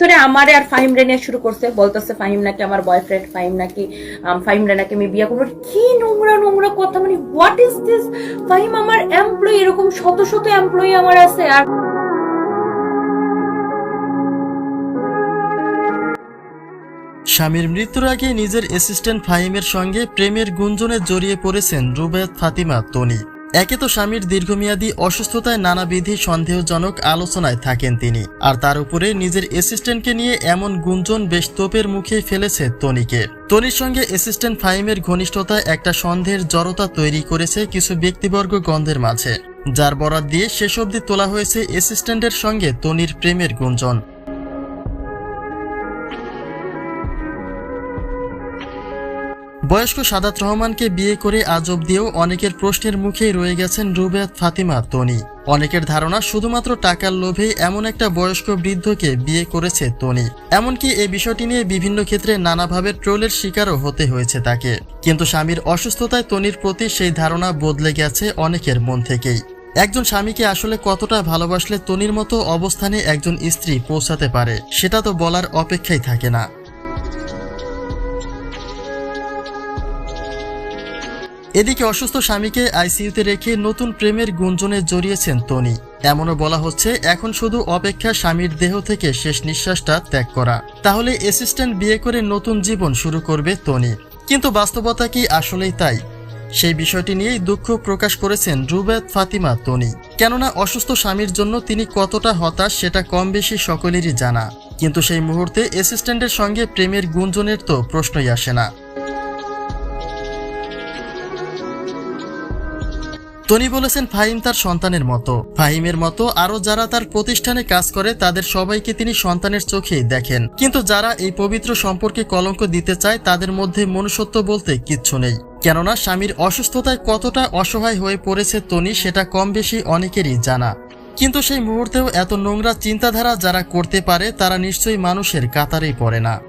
ধরে আমারে আর ফাহিম রে নিয়ে শুরু করছে। বলতেছে, ফাহিম নাকি আমার বয়ফ্রেন্ড ফাহিম নাকি ফাহিম রে নাকি আমি বিয়ে করব। কি নোংরা নোংরা কথা মানে হোয়াট ইজ দিস ফাহিম আমার এমপ্লয়ি এরকম শত শত এমপ্লয়ি আমার আছে। আর স্বামীর মৃত্যুর আগে নিজের অ্যাসিস্ট্যান্ট ফাহিমের সঙ্গে প্রেমের গুঞ্জনে জড়িয়ে পড়েছেন রুবায়াত, ফাতিমা, তনি। একে তো স্বামীর দীর্ঘমেয়াদী অসুস্থতায় নানাবিধি সন্দেহজনক আলোচনায় থাকেন তিনি। আর তার উপরে নিজের অ্যাসিস্ট্যান্টকে নিয়ে এমন গুঞ্জন বেশ তোপের মুখে ফেলেছে তনিকে। তনির সঙ্গে অ্যাসিস্ট্যান্ট ফাইমের ঘনিষ্ঠতা একটা সন্দেহের জড়তা তৈরি করেছে কিছু ব্যক্তিবর্গ গন্ধের মাঝে। যার বরাত দিয়ে শেষ অবধি তোলা হয়েছে অ্যাসিস্ট্যান্টের সঙ্গে তনির প্রেমের গুঞ্জন। বয়স্ক সাদাত রহমানকে বিয়ে করে আজ অব্দিও অনেকের প্রশ্নের মুখেই রয়ে গেছেন রুবেয়াত, ফাতিমা, তনি। অনেকের ধারণা, শুধুমাত্র টাকার লোভে এমন একটা বয়স্ক বৃদ্ধকে বিয়ে করেছে তনি। এমনকি এই বিষয়টি নিয়ে বিভিন্ন ক্ষেত্রে নানাভাবে ট্রোলের শিকারও হতে হয়েছে তাকে। কিন্তু স্বামীর অসুস্থতায় তনির প্রতি সেই ধারণা বদলে গেছে অনেকের মন থেকেই। একজন স্বামীকে আসলে কতটা ভালোবাসলে তনির মতো অবস্থানে একজন স্ত্রী পৌঁছাতে পারে, সেটা তো বলার অপেক্ষাই থাকে না। এদিকে অসুস্থ স্বামীকে আইসিইউতে রেখে নতুন প্রেমের গুঞ্জনে জড়িয়েছেন তনি। এমনও বলা হচ্ছে, এখন শুধু অপেক্ষা স্বামীর দেহ থেকে শেষ নিঃশ্বাসটা ত্যাগ করা। তাহলে অ্যাসিস্ট্যান্ট বিয়ে করে নতুন জীবন শুরু করবে তনি। কিন্তু বাস্তবতা কি আসলেই তাই? সেই বিষয়টি নিয়েই দুঃখ প্রকাশ করেছেন রুবেত ফাতিমা তনি। কেননা অসুস্থ স্বামীর জন্য তিনি কতটা হতাশ সেটা কম বেশি সকলেরই জানা। কিন্তু সেই মুহূর্তে অ্যাসিস্ট্যান্টের সঙ্গে প্রেমের গুঞ্জনের তো প্রশ্নই আসে না। টনি বলেছেন ফাহিম তার সন্তানের মতো। ফাহিমের মতো আরও যারা তার প্রতিষ্ঠানে কাজ করে, তাদের সবাইকে তিনি সন্তানের চোখেই দেখেন। কিন্তু যারা এই পবিত্র সম্পর্কে কলঙ্ক দিতে চায়, তাদের মধ্যে মনুষ্যত্ব বলতে কিচ্ছু নেই। কেননা স্বামীর অসুস্থতায় কতটা অসহায় হয়ে পড়েছে তনি, সেটা কম বেশি অনেকেরই জানা। কিন্তু সেই মুহূর্তেও এত নোংরা চিন্তাধারা যারা করতে পারে, তারা নিশ্চয়ই মানুষের কাতারেই পড়ে না।